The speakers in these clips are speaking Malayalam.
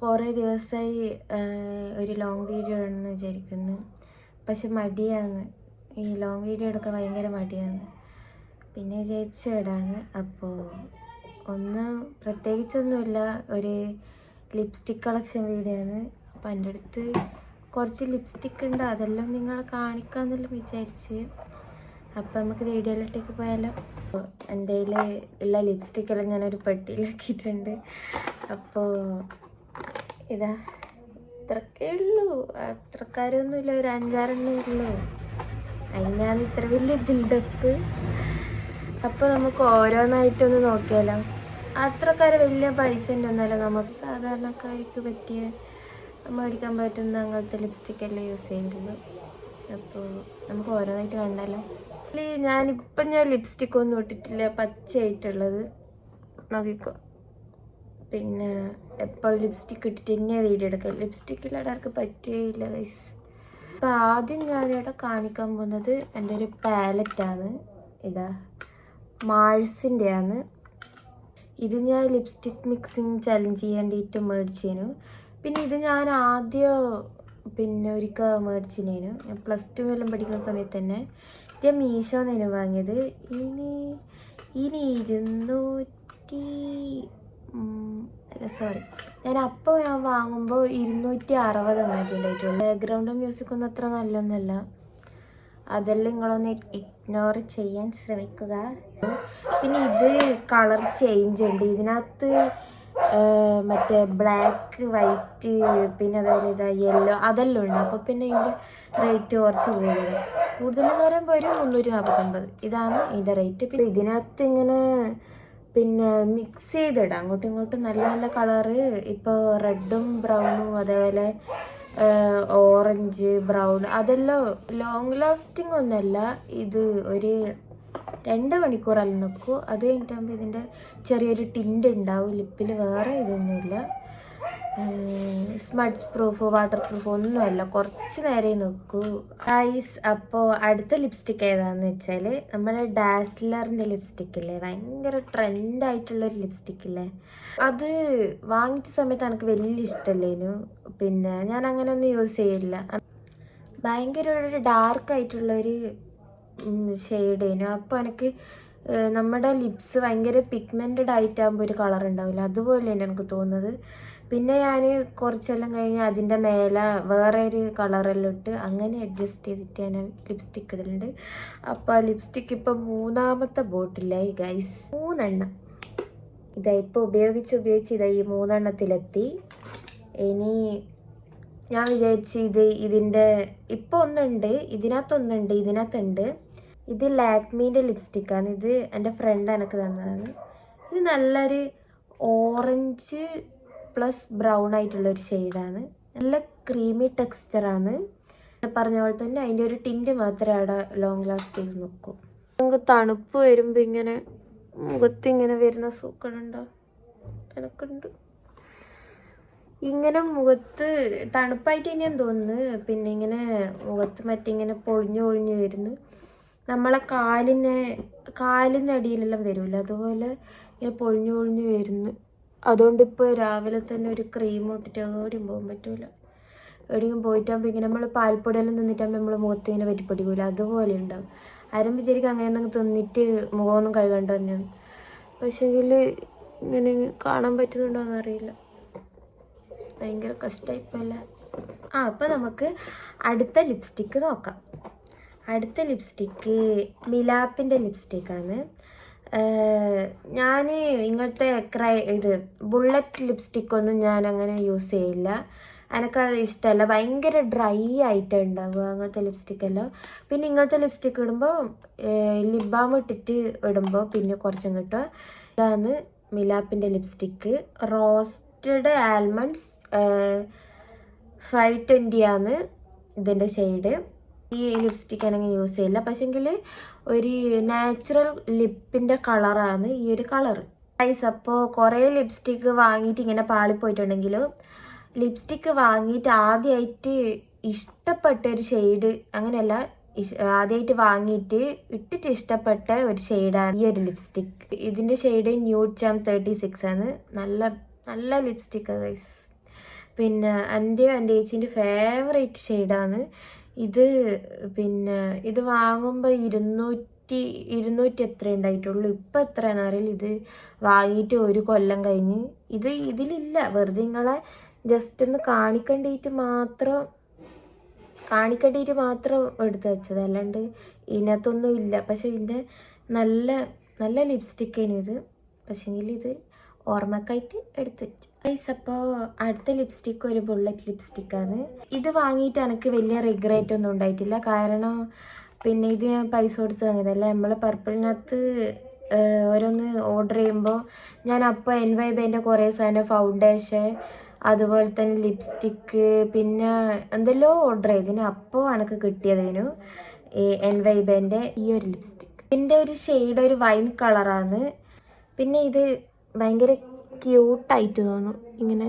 കുറേ ദിവസമായി ഒരു ലോങ് വീഡിയോ ഇടണമെന്ന് വിചാരിക്കുന്നു. പക്ഷെ മടിയാണ്. ഈ ലോങ് വീഡിയോ എടുക്കാൻ ഭയങ്കര മടിയാണ്. പിന്നെ വിചാരിച്ച് ഇടാന്ന് അപ്പോൾ ഒന്ന് പ്രത്യേകിച്ചൊന്നുമില്ല. ഒരു ലിപ്സ്റ്റിക് കളക്ഷൻ വീഡിയോ ആണ്. അപ്പോൾ എന്റെ അടുത്ത് കുറച്ച് ലിപ്സ്റ്റിക് ഉണ്ട്. അതെല്ലാം നിങ്ങളെ കാണിക്കാമെന്നെല്ലാം വിചാരിച്ച്. അപ്പം നമുക്ക് വീഡിയോയിലോട്ടേക്ക് പോയാലോ? എന്റെ ഉള്ള ലിപ്സ്റ്റിക്കെല്ലാം ഞാനൊരു പെട്ടിയിലാക്കിയിട്ടുണ്ട്. അപ്പോൾ ഇതാ ഇത്രക്കേ ഉള്ളൂ. അത്രക്കാരൊന്നുമില്ല ഒരു അഞ്ചാറെണ്ണേ ഉള്ളൂ. അതിനാണ് ഇത്ര വലിയ ബിൽഡപ്പ് അപ്പോൾ നമുക്ക് ഓരോന്നായിട്ടൊന്ന് നോക്കിയാലോ. അത്രക്കാര് വലിയ പൈസ ഉണ്ടെന്നല്ല നമുക്ക് സാധാരണക്കാർക്ക് പറ്റിയ മേടിക്കാൻ പറ്റുന്ന അങ്ങനത്തെ ലിപ്സ്റ്റിക് എല്ലാം യൂസ് ചെയ്യുന്നുള്ളൂ അപ്പോൾ നമുക്ക് ഓരോന്നായിട്ട് കണ്ടാലോ. ഞാനിപ്പം ഞാൻ ലിപ്സ്റ്റിക് ഒന്നും ഇട്ടിട്ടില്ല. പച്ചയായിട്ടുള്ളത്. നോക്കിക്കോ. പിന്നെ എപ്പോൾ ലിപ്സ്റ്റിക് ഇട്ടിട്ട് തന്നെ വീഡിയോ എടുക്കുക ലിപ്സ്റ്റിക് ഇല്ലാതെ ആർക്ക് പറ്റുകയില്ല ഗൈസ് അപ്പോൾ ആദ്യം ഞാനിവിടെ കാണിക്കാൻ പോകുന്നത് എന്റെ ഒരു പാലറ്റാണ് ഇതാ മാഴ്സിന്റെയാണ് ഇത് ഞാൻ ലിപ്സ്റ്റിക് മിക്സിങ് ചലഞ്ച് ചെയ്യേണ്ടിയിട്ട് മേടിച്ചേനു പിന്നെ ഇത് ഞാൻ ആദ്യം പിന്നെ ഒരിക്കൽ മേടിച്ചിനേനു പ്ലസ് ടു എല്ലാം പഠിക്കുന്ന സമയത്ത് തന്നെ ഞാൻ മീഷോന്നേനു വാങ്ങിയത്. ഇനി ഇനി ഇരുന്നൂറ്റി അല്ല സോറി ഞാൻ അപ്പോൾ ഞാൻ വാങ്ങുമ്പോൾ ഇരുന്നൂറ്റി അറുപത് ഉണ്ടായിട്ടുള്ളൂ ബാക്ക്ഗ്രൗണ്ട് മ്യൂസിക് ഒന്നും അത്ര നല്ലൊന്നുമല്ല അതെല്ലാം നിങ്ങളൊന്ന് ഇഗ്നോർ ചെയ്യാൻ ശ്രമിക്കുക. പിന്നെ ഇത് കളർ ചേഞ്ച് ഉണ്ട്. ഇതിനകത്ത് മറ്റേ ബ്ലാക്ക് വൈറ്റ് പിന്നെ അതുപോലെ ഇതാ യെല്ലോ അതെല്ലാം ഉണ്ട്. അപ്പോൾ പിന്നെ ഇതിന്റെ റേറ്റ് കുറച്ച് കൂടുതലാണ് കൂടുതലെന്ന് പറയുമ്പോൾ ഒരു മുന്നൂറ്റി നാൽപ്പത്തൊമ്പത് ഇതാണ് ഇതിന്റെ റേറ്റ് പിന്നെ ഇതിനകത്ത് ഇങ്ങനെ പിന്നെ മിക്സ് ചെയ്തിടാം. അങ്ങോട്ടും ഇങ്ങോട്ടും നല്ല നല്ല കളറ് ഇപ്പോൾ റെഡും ബ്രൗണും അതേപോലെ ഓറഞ്ച് ബ്രൗൺ അതെല്ലാം ലോങ് ലാസ്റ്റിംഗ് ഒന്നല്ല. ഇത് ഒരു രണ്ട് മണിക്കൂറല്ല നിൽക്കൂ അത് കഴിഞ്ഞിട്ടാകുമ്പോൾ ഇതിന്റെ ചെറിയൊരു ടിന്റ് ഉണ്ടാവും. ലിപ്പിൽ വേറെ ഇതൊന്നുമില്ല. സ്മഡ്സ് പ്രൂഫ് വാട്ടർ പ്രൂഫ് ഒന്നുമല്ല കുറച്ച് നേരെ നിൽക്കൂ ഐസ് അപ്പോൾ അടുത്ത ലിപ്സ്റ്റിക് ഏതാന്ന് വെച്ചാൽ നമ്മുടെ ഡാസ്ലറിന്റെ ലിപ്സ്റ്റിക് ഇല്ലേ? ഭയങ്കര ട്രെൻഡായിട്ടുള്ളൊരു ലിപ്സ്റ്റിക് അല്ലേ അത് വാങ്ങിച്ച സമയത്ത് എനിക്ക് വലിയ ഇഷ്ടമല്ലേനു പിന്നെ ഞാൻ അങ്ങനെ ഒന്നും യൂസ് ചെയ്യില്ല ഭയങ്കര ഒരു ഡാർക്ക് ആയിട്ടുള്ളൊരു ഷെയ്ഡേനു അപ്പോൾ എനിക്ക് നമ്മുടെ ലിപ്സ് ഭയങ്കര പിഗ്മെന്റഡ് ആയിട്ടാകുമ്പോൾ ഒരു കളർ ഉണ്ടാവില്ല. അതുപോലെയാണ് എനിക്ക് തോന്നുന്നത്. പിന്നെ ഞാൻ കുറച്ചെല്ലാം കഴിഞ്ഞ് അതിന്റെ മേലെ വേറെ ഒരു കളറെല്ലാം ഇട്ട് അങ്ങനെ അഡ്ജസ്റ്റ് ചെയ്തിട്ട് ഞാൻ ലിപ്സ്റ്റിക് ഇടലുണ്ട്. അപ്പോൾ ആ ലിപ്സ്റ്റിക് ഇപ്പം മൂന്നാമത്തെ ബോട്ടിലായി ഗൈസ് മൂന്നെണ്ണം. ഇതാ ഇപ്പോൾ ഉപയോഗിച്ച് ഉപയോഗിച്ച് ഇതാ ഈ മൂന്നെണ്ണത്തിലെത്തി. ഇനി ഞാൻ വിചാരിച്ച് ഇത് ഇതിന്റെ ഇപ്പോൾ ഒന്നുണ്ട് ഇതിനകത്തൊന്നുണ്ട് ഇതിനകത്തുണ്ട്. ഇത് ലാക്മീന്റെ ലിപ്സ്റ്റിക്കാണ്. ഇത് എന്റെ ഫ്രണ്ട് എനിക്ക് തന്നതാണ് ഇത് നല്ലൊരു ഓറഞ്ച് പ്ലസ് ബ്രൗൺ ആയിട്ടുള്ള ഒരു ഷെയ്ഡാണ് നല്ല ക്രീമി ടെക്സ്ചറാണ് പറഞ്ഞ പോലെ തന്നെ അതിന്റെ ഒരു ടിന്റ് മാത്രമേ അവിടെ ലോങ് ലാസ്റ്റ് ചെയ്ത് നിൽക്കൂ നമുക്ക് തണുപ്പ് വരുമ്പോൾ ഇങ്ങനെ മുഖത്ത് ഇങ്ങനെ വരുന്ന സൂക്കടുണ്ടോ എനക്കുണ്ട്. ഇങ്ങനെ മുഖത്ത് തണുപ്പായിട്ട് തന്നെയാണ് തോന്നുന്നു. പിന്നെ ഇങ്ങനെ മുഖത്ത് മറ്റിങ്ങനെ പൊളിഞ്ഞു പൊളിഞ്ഞു വരുന്നു. നമ്മളെ കാലിന് കാലിന്റെ അടിയിലെല്ലാം വരില്ല അതുപോലെ ഇങ്ങനെ പൊളിഞ്ഞു പൊളിഞ്ഞു വരുന്നു. അതുകൊണ്ട് ഇപ്പോൾ രാവിലെ തന്നെ ഒരു ക്രീം ഇട്ടിട്ട് എവിടെയും പോകാൻ പറ്റൂല. എവിടെയും പോയിട്ടാകുമ്പോൾ ഇങ്ങനെ നമ്മൾ പാൽപ്പൊടിയെല്ലാം തിന്നിട്ടാകുമ്പോൾ നമ്മൾ മുഖത്ത് ഇങ്ങനെ അതുപോലെ ഉണ്ടാകും ആരംഭിച്ച് ശരിക്കും അങ്ങനെ എന്തെങ്കിലും തിന്നിട്ട് മുഖമൊന്നും കഴുകണ്ട തന്നെയാണ് പക്ഷേങ്കിൽ ഇങ്ങനെ കാണാൻ പറ്റുന്നുണ്ടോ എന്നറിയില്ല. ഭയങ്കര കഷ്ടമായിപ്പോല്ല ആ അപ്പം നമുക്ക് അടുത്ത ലിപ്സ്റ്റിക്ക് നോക്കാം. അടുത്ത ലിപ്സ്റ്റിക്ക് മിലാപ്പിന്റെ ലിപ്സ്റ്റിക്കാണ്. ഞാൻ ഇങ്ങനത്തെ ക്രൈ ഇത് ബുള്ളറ്റ് ലിപ്സ്റ്റിക്കൊന്നും ഞാൻ അങ്ങനെ യൂസ് ചെയ്യില്ല. എനിക്കത് ഇഷ്ടമല്ല ഭയങ്കര ഡ്രൈ ആയിട്ട് ഉണ്ടാവുക അങ്ങനത്തെ ലിപ്സ്റ്റിക്കെല്ലാം. പിന്നെ ഇങ്ങനത്തെ ലിപ്സ്റ്റിക്ക് ഇടുമ്പോൾ ലിപ് ബാം ഇട്ടിട്ട് ഇടുമ്പോൾ പിന്നെ കുറച്ചും കിട്ടുക ഇതാണ് മിലാപ്പിന്റെ ലിപ്സ്റ്റിക്ക്. റോസ്റ്റഡ് ആൽമണ്ട്സ് ഫൈവ് ട്വന്റിയാണ് ഇതിന്റെ ഷെയ്ഡ്. ഈ ലിപ്സ്റ്റിക് ആണെങ്കിൽ യൂസ് ചെയ്യില്ല. പക്ഷെങ്കിൽ ഒരു നാച്ചുറൽ ലിപ്പിന്റെ കളറാണ് ഈ ഒരു കളർ ഗൈസ് അപ്പോൾ കുറേ ലിപ്സ്റ്റിക്ക് വാങ്ങിയിട്ട് ഇങ്ങനെ പാളിപ്പോയിട്ടുണ്ടെങ്കിലും ലിപ്സ്റ്റിക്ക് വാങ്ങിയിട്ട് ആദ്യമായിട്ട് ഇഷ്ടപ്പെട്ട ഒരു ഷെയ്ഡ് അങ്ങനെയല്ല ആദ്യമായിട്ട് വാങ്ങിയിട്ട് ഇട്ടിട്ട് ഇഷ്ടപ്പെട്ട ഒരു ഷെയ്ഡാണ് ഈ ഒരു ലിപ്സ്റ്റിക് ഇതിന്റെ shade nude charm thirty six ആണ്. നല്ല നല്ല ലിപ്സ്റ്റിക്കാണ് ഗൈസ് പിന്നെ എന്റെയും എന്റെ ചേച്ചീന്റെ ഫേവറേറ്റ് ഷെയ്ഡാണ് ഇത് പിന്നെ ഇത് വാങ്ങുമ്പോൾ ഇരുന്നൂറ്റി ഇരുന്നൂറ്റി എത്ര ഉണ്ടായിട്ടുള്ളൂ. ഇപ്പം എത്രയാണെന്ന് അറിയില്ല. ഇത് വാങ്ങിയിട്ട് ഒരു കൊല്ലം കഴിഞ്ഞ് ഇത് ഇതിലില്ല. വെറുതെ നിങ്ങളെ ജസ്റ്റ് ഒന്ന് കാണിക്കണ്ടിയിട്ട് മാത്രം കാണിക്കണ്ടിയിട്ട് മാത്രം എടുത്ത് വെച്ചത്. അല്ലാണ്ട് ഇതിനകത്തൊന്നും ഇല്ല. പക്ഷേ ഇതിന്റെ നല്ല നല്ല ലിപ്സ്റ്റിക്കാണ് ഇത്. പക്ഷേങ്കിൽ ഇത് ഓർമ്മക്കായിട്ട് എടുത്ത് വെച്ചു. ഗൈസ് അപ്പോൾ അടുത്ത ലിപ്സ്റ്റിക്ക് ഒരു ബുള്ളറ്റ് ലിപ്സ്റ്റിക്കാണ് ഇത് വാങ്ങിയിട്ട് എനിക്ക് വലിയ റിഗ്രേറ്റ് ഒന്നും ഉണ്ടായിട്ടില്ല. കാരണം പിന്നെ ഇത് ഞാൻ പൈസ കൊടുത്ത് വാങ്ങിയതല്ല? നമ്മൾ പർപ്പിളിനകത്ത് ഓരോന്ന് ഓർഡർ ചെയ്യുമ്പോൾ ഞാൻ അപ്പോൾ എൻ വൈ ബേന്റെ കുറേ സാധനം ഫൗണ്ടേഷൻ അതുപോലെ തന്നെ ലിപ്സ്റ്റിക്ക് പിന്നെ എന്തെല്ലോ ഓർഡർ ചെയ്തിന്. അപ്പോൾ എനിക്ക് കിട്ടിയതിനു എൻ വൈ ബേന്റെ ഈ ഒരു ലിപ്സ്റ്റിക് ഇതിന്റെ ഒരു ഷെയ്ഡ് ഒരു വൈൻ കളറാണ് പിന്നെ ഇത് ഭയങ്കര ക്യൂട്ടായിട്ട് തോന്നും. ഇങ്ങനെ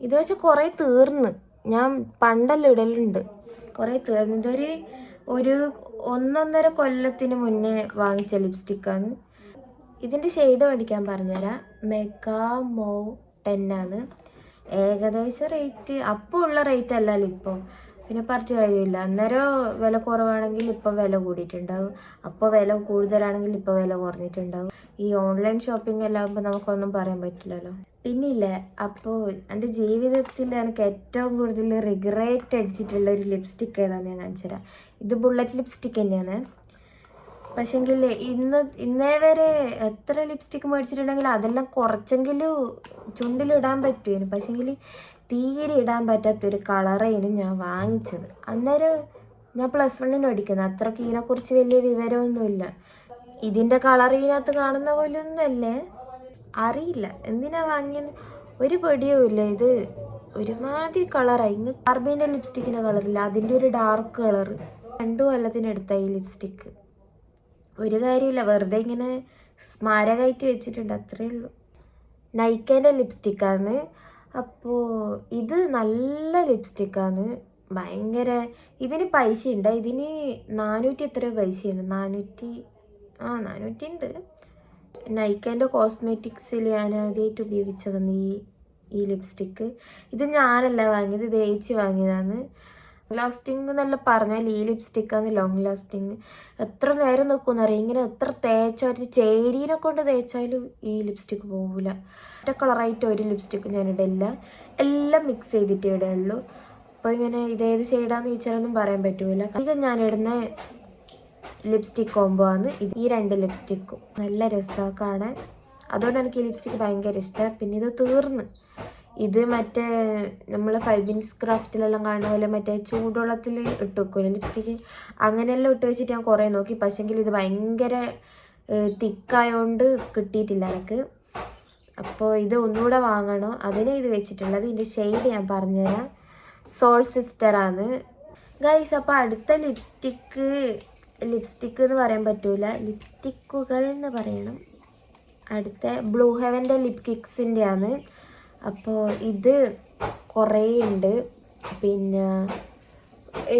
ഇത് പക്ഷെ കുറേ തീർന്ന്. ഞാൻ പണ്ടെല്ലാം ഇടലുണ്ട്. കുറേ തീർന്ന്. ഇതൊരു ഒരു ഒന്നൊന്നര കൊല്ലത്തിന് മുന്നേ വാങ്ങിച്ച ലിപ്സ്റ്റിക്കാണ് ഇതിന്റെ ഷെയ്ഡ് മേടിക്കാൻ പറഞ്ഞുതരാം മെഗാ മോ ടെന്നാണ് ഏകദേശം റേറ്റ് അപ്പോൾ ഉള്ള റേറ്റ് അല്ലല്ലോ ഇപ്പോൾ പിന്നെ പറിച്ച് കാര്യമില്ല. അന്നേരം വില കുറവാണെങ്കിൽ ഇപ്പം വില കൂടിയിട്ടുണ്ടാവും. അപ്പോൾ വില കൂടുതലാണെങ്കിൽ ഇപ്പോൾ വില കുറഞ്ഞിട്ടുണ്ടാവും. ഈ ഓൺലൈൻ ഷോപ്പിംഗ് എല്ലാം ആകുമ്പോൾ നമുക്കൊന്നും പറയാൻ പറ്റില്ലല്ലോ. പിന്നില്ലേ അപ്പോൾ എന്റെ ജീവിതത്തിൽ എനിക്ക് ഏറ്റവും കൂടുതൽ റിഗ്രേറ്റ് അടിച്ചിട്ടുള്ള ഒരു ലിപ്സ്റ്റിക് ഏതാണെന്ന് ഞാൻ കാണിച്ചു തരാം. ഇത് ബുള്ളറ്റ് ലിപ്സ്റ്റിക് തന്നെയാണ്. പക്ഷെങ്കിൽ ഇന്ന് ഇന്നേ വരെ എത്ര ലിപ്സ്റ്റിക് മേടിച്ചിട്ടുണ്ടെങ്കിൽ അതെല്ലാം കുറച്ചെങ്കിലും ചുണ്ടിലിടാൻ പറ്റുമായിരുന്നു. പക്ഷെങ്കിൽ തീരെ ഇടാൻ പറ്റാത്തൊരു കളറേനും ഞാൻ വാങ്ങിച്ചത്. അന്നേരം ഞാൻ പ്ലസ് വണ്ണിന് പഠിക്കുന്നത് അത്രയ്ക്ക് ഇതിനെക്കുറിച്ച് വലിയ വിവരമൊന്നുമില്ല. ഇതിന്റെ കളർ ഇതിനകത്ത് കാണുന്ന പോലെ ഒന്നുമല്ലേ അറിയില്ല. എന്തിനാ വാങ്ങിയത്? ഒരു പൊടിയുമില്ല. ഇത് ഒരുമാതിരി കളറായി. ഇങ്ങ് കാർബീന്റെ ലിപ്സ്റ്റിക്കിന്റെ കളറില്ല അതിന്റെ ഒരു ഡാർക്ക് കളർ രണ്ടു കൊല്ലത്തിനെടുത്ത ഈ ലിപ്സ്റ്റിക്ക് ഒരു കാര്യമില്ല. വെറുതെ ഇങ്ങനെ സ്മാരകമായിട്ട് വെച്ചിട്ടുണ്ട്. അത്രയേ ഉള്ളൂ. നൈക്കേന്റെ ലിപ്സ്റ്റിക്കാണ് അപ്പോൾ ഇത് നല്ല ലിപ്സ്റ്റിക്കാണ്. ഭയങ്കര ഇതിന് പൈസ ഉണ്ട് ഇതിന് നാനൂറ്റി എത്ര പൈസയാണ്? നാനൂറ്റി ആ നാനൂറ്റി ഉണ്ട് നൈക്കേന്റെ കോസ്മെറ്റിക്സിൽ ഞാൻ ആദ്യമായിട്ട് ഉപയോഗിച്ചതാണ് ഈ ഈ ലിപ്സ്റ്റിക്ക്. ഇത് ഞാനല്ല വാങ്ങിയത് ഇത് ഏച്ചി വാങ്ങിയതാണ്. ലാസ്റ്റിംഗ് എന്നല്ല പറഞ്ഞാൽ ഈ ലിപ്സ്റ്റിക്കാണ് ലോങ് ലാസ്റ്റിംഗ് എത്ര നേരം നിൽക്കുമെന്ന് അറിയാം. ഇങ്ങനെ എത്ര തേച്ചാൽ ചേരീനെ കൊണ്ട് തേച്ചാലും ഈ ലിപ്സ്റ്റിക്ക് പോകില്ല ഒറ്റ കളറായിട്ട് ഒരു ലിപ്സ്റ്റിക്ക് ഞാൻ ഇടില്ല എല്ലാം മിക്സ് ചെയ്തിട്ടേ ഇടുള്ളൂ അപ്പോൾ ഇങ്ങനെ ഇതേത് ഷെയ്ഡാന്ന് ചോദിച്ചാലൊന്നും പറയാൻ പറ്റൂല. അധികം ഞാൻ ഇടുന്ന ലിപ്സ്റ്റിക് കോംബോ ആണ്. ഈ രണ്ട് ലിപ്സ്റ്റിക്കും നല്ല രസമാണ് അതുകൊണ്ട് എനിക്ക് ഈ ലിപ്സ്റ്റിക്ക് ഭയങ്കര ഇഷ്ടമാണ് പിന്നെ ഇത് തീർന്ന്. ഇത് മറ്റേ നമ്മൾ ഫൈബിൻസ് ക്രാഫ്റ്റിലെല്ലാം കാണുന്ന പോലെ മറ്റേ ചൂടുവെള്ളത്തിൽ ഇട്ട് വെക്കുമല്ലോ ലിപ്സ്റ്റിക്ക് അങ്ങനെയെല്ലാം ഇട്ട് വെച്ചിട്ട് ഞാൻ കുറേ നോക്കി. പക്ഷെങ്കിൽ ഇത് ഭയങ്കര തിക്കായോണ്ട് കിട്ടിയിട്ടില്ല എനിക്ക്. അപ്പോൾ ഇത് ഒന്നുകൂടെ വാങ്ങണം. അതിനെ ഇത് വെച്ചിട്ടുള്ളത്. ഇതിന്റെ ഷെയ്ഡ് ഞാൻ പറഞ്ഞുതരാം. സോൾ സിസ്റ്ററാണ് ഗൈസ് അപ്പോൾ അടുത്ത ലിപ്സ്റ്റിക്ക് ലിപ്സ്റ്റിക്ക് എന്ന് പറയാൻ പറ്റൂല. ലിപ്സ്റ്റിക്കുകൾ എന്ന് പറയണം. അടുത്ത ബ്ലൂ ഹെവന്റെ ലിപ് കിക്സിന്റെ ആണ് അപ്പോൾ ഇത് കുറേ ഉണ്ട് പിന്നെ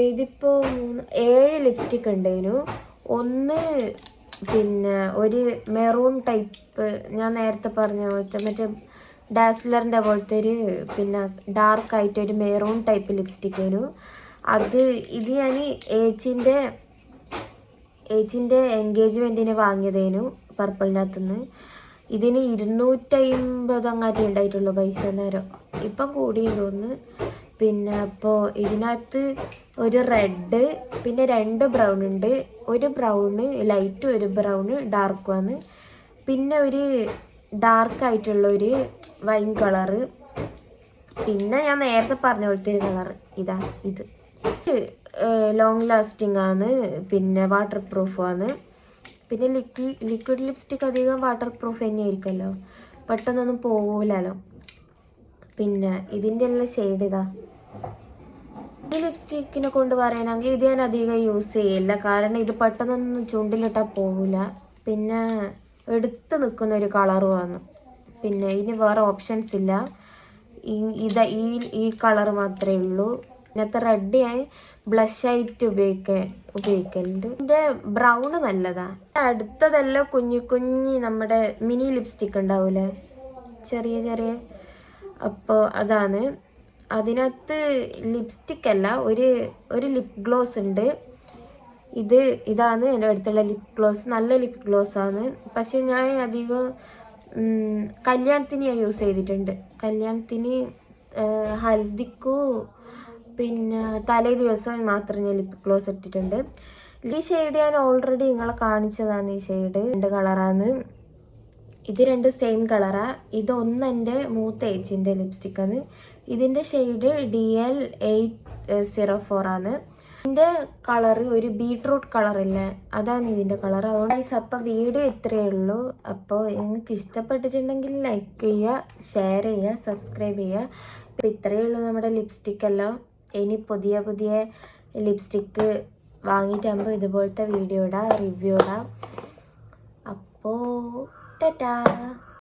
ഇതിപ്പോൾ ഏഴ് ലിപ്സ്റ്റിക് ഉണ്ടായിരുന്നു ഒന്ന് പിന്നെ ഒരു മെറൂൺ ടൈപ്പ് ഞാൻ നേരത്തെ പറഞ്ഞ പോലത്തെ മറ്റേ ഡാസ്ലറിന്റെ പോലത്തെ ഒരു പിന്നെ ഡാർക്കായിട്ട് ഒരു മെറൂൺ ടൈപ്പ് ലിപ്സ്റ്റിക് ആയിരുന്നു അത് ഇത് ഞാൻ ഏച്ചിന്റെ ഏച്ചിന്റെ എൻഗേജ്മെന്റിന് വാങ്ങിയതേനു പർപ്പിളിനകത്തുനിന്ന് ഇതിന് ഇരുന്നൂറ്റമ്പത് അങ്ങാറ്റി ഉണ്ടായിട്ടുള്ളൂ പൈസ നേരം. ഇപ്പം കൂടിയെന്ന് തോന്നുന്നു പിന്നെ അപ്പോൾ ഇതിനകത്ത് ഒരു റെഡ് പിന്നെ രണ്ട് ബ്രൗൺ ഉണ്ട്. ഒരു ബ്രൗണ് ലൈറ്റും ഒരു ബ്രൗണ് ഡാർക്കുമാണ് പിന്നെ ഒരു ഡാർക്ക് ആയിട്ടുള്ള ഒരു വൈൻ കളറ്. പിന്നെ ഞാൻ നേരത്തെ പറഞ്ഞ പോലത്തെ ഒരു കളർ ഇതാ ഇത്. ലോങ് ലാസ്റ്റിംഗ് ആണ്. പിന്നെ വാട്ടർ പ്രൂഫാണ് പിന്നെ ലിക്വിഡ് ലിപ്സ്റ്റിക് അധികം വാട്ടർ പ്രൂഫ് തന്നെയായിരിക്കുമല്ലോ. പെട്ടെന്നൊന്നും പോകില്ലല്ലോ പിന്നെ ഇതിന്റെ എല്ലാം ഷെയ്ഡ് ഇതാ. ഈ ലിപ്സ്റ്റിക്കിനെ കൊണ്ട് പറയണമെങ്കിൽ ഇത് ഞാൻ അധികം യൂസ് ചെയ്യില്ല. കാരണം ഇത് പെട്ടെന്നൊന്നും ചുണ്ടിലിട്ടാൽ പോകില്ല പിന്നെ എടുത്ത് നിൽക്കുന്ന ഒരു കളറുമാണ് പിന്നെ ഇനി വേറെ ഓപ്ഷൻസ് ഇല്ല. ഇതാ ഈ ഈ കളർ മാത്രമേ ഉള്ളൂ. ഇന്നത്തെ റെഡ് ബ്ലഷ് ആയിട്ട് ഉപയോഗിക്ക ഉപയോഗിക്കലുണ്ട്. ഇതിന്റെ ബ്രൗണ് നല്ലതാ. അടുത്തതെല്ലാം കുഞ്ഞു കുഞ്ഞി നമ്മുടെ മിനി ലിപ്സ്റ്റിക് ഉണ്ടാവൂലേ? ചെറിയ ചെറിയ. അപ്പോൾ അതാണ്. അതിനകത്ത് ലിപ്സ്റ്റിക് അല്ല ഒരു ഒരു ലിപ് ഗ്ലോസ് ഉണ്ട്. ഇത് ഇതാണ് എന്റെ അടുത്തുള്ള ലിപ് ഗ്ലോസ്. നല്ല ലിപ് ഗ്ലോസ് ആണ്. പക്ഷെ ഞാൻ അധികം കല്യാണത്തിന് ഞാൻ യൂസ് ചെയ്തിട്ടുണ്ട്. കല്യാണത്തിന് ഹൽദിക്കു പിന്നെ തലേ ദിവസം മാത്രം ഞാൻ ലിപ് ഗ്ലോസ് ഇട്ടിട്ടുണ്ട്. ഈ ഷെയ്ഡ് ഞാൻ ഓൾറെഡി നിങ്ങളെ കാണിച്ചതാണ് ഈ ഷെയ്ഡ് രണ്ട് കളറാണ് ഇത് രണ്ട് സെയിം കളറാ ഇതൊന്ന് എന്റെ മൂത്ത ഏച്ചിന്റെ ലിപ്സ്റ്റിക് ആണ്. ഇതിന്റെ shade D L eight zero four ആണ്. ഇതിന്റെ കളറ് ഒരു ബീട്രൂട്ട് കളറില്ലേ അതാണ് ഇതിന്റെ കളർ അതുകൊണ്ട് guys, അപ്പോൾ വീഡിയോ ഇത്രയേ ഉള്ളൂ. അപ്പോൾ നിങ്ങൾക്ക് ഇഷ്ടപ്പെട്ടിട്ടുണ്ടെങ്കിൽ ലൈക്ക് ചെയ്യുക ഷെയർ ചെയ്യുക സബ്സ്ക്രൈബ് ചെയ്യുക. ഇത്രയേ ഉള്ളൂ നമ്മുടെ ലിപ്സ്റ്റിക് എല്ലാം. ഇനി പുതിയ പുതിയ ലിപ്സ്റ്റിക്ക് വാങ്ങിയിട്ടാകുമ്പോൾ ഇതുപോലത്തെ വീഡിയോ ഇടാം റിവ്യൂ ഇടാം. അപ്പോൾ ടാറ്റാ